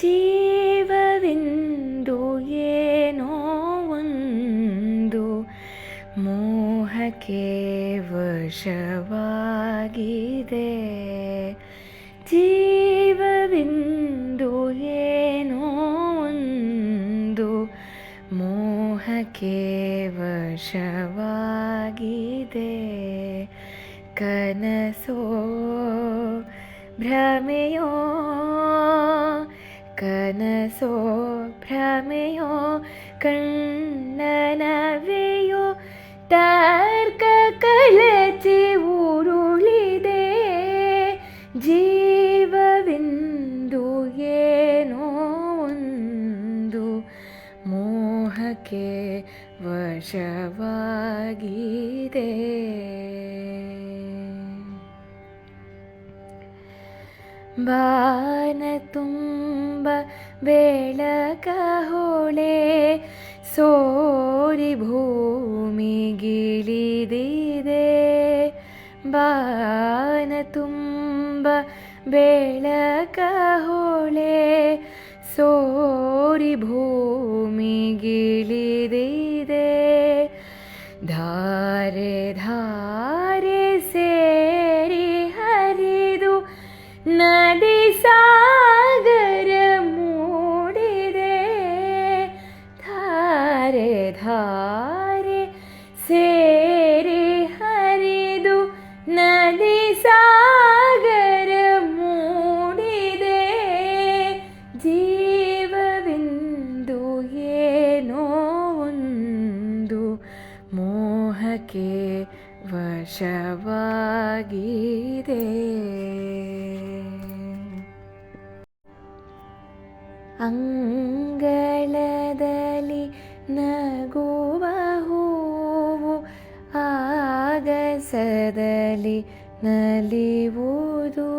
ಜೀವವಿಂದು ಏನೋ ಒಂದು ಮೋಹಕ್ಕೆ ವಶವಾಗಿದೆ. ಜೀವವೆಂದು ಏನೋ ಒಂದು ಮೋಹಕ್ಕೆ ವಶವಾಗಿದೆ. ಕನಸೋ ಭ್ರಮೆಯೋ ಕನಸೋ ಭ್ರಮೆಯೋ ಕಣ್ಣನವೆಯೋ ತರ್ಕ ಕಲಚಿ ಉರುಳಿದೆ. ಜೀವವಿಂದು ಏನೋ ಒಂದು ಮೋಹಕ್ಕೆ ವಶವಾಗಿದೆ. ಬಾನ ತುಂಬ ಬೆಳಕ ಹೊಳೆ ಸೋರಿ ಭೂಮಿಗಿಳಿದಿದೆ ಬಾನ ತುಂಬ ಬೆಳಕ ಹೊಳೆ ಸೋರಿ ಭೂಮಿಗಿಳಿದಿದೆ सागर मूडिदे धारि हरिदु नदी सागर मूदे जीवविन्दु येनो मोह मोहके वशवागिदे। ಅಂಗಳದಲ್ಲಿ ನಗುವ ಹೂವು ಆಗಸದಲ್ಲಿ ನಲಿಯುವುದು.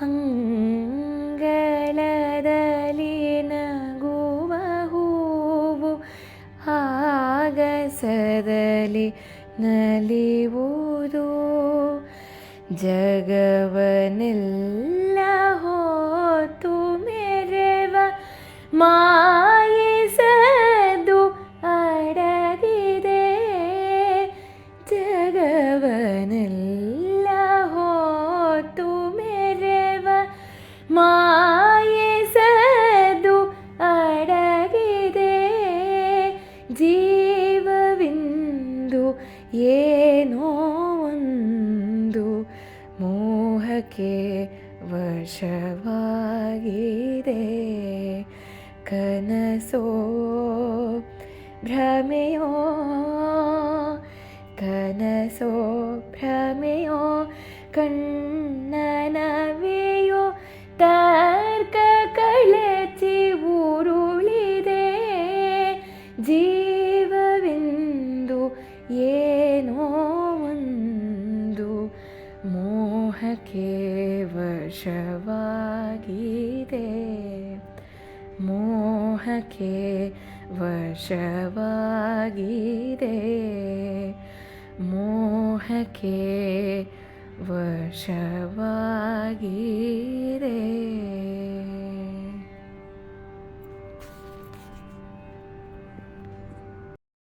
ಅಂಗಳದಲ್ಲಿ ನಗುವ ಹೂವು ಆಗಸದಲ್ಲಿ ನಲಿಯುವುದು. ಜಗವನೆಲ್ಲ ಮಾಯಿಸದು ಅಡಗಿದೆ ಜಗವನೆಲ್ಲ ಹೊತ್ತು ಮೆರೆವ ಮಾಯಿಸದು ಅಡಗಿದೆ ಜೀವವಿಂದು ಏನೋ ಒಂದು ಮೋಹಕ್ಕೆ ವಶವಾಗಿದೆ കനസോ ഭ്രമയോ കനസോ ഭ്രമയോ കണ്ണനവയോ തർക്ക ಮೋಹಕ್ಕೆ ವಶವಾಗಿದೆ ಮೋಹಕ್ಕೆ ವಶವಾಗಿದೆ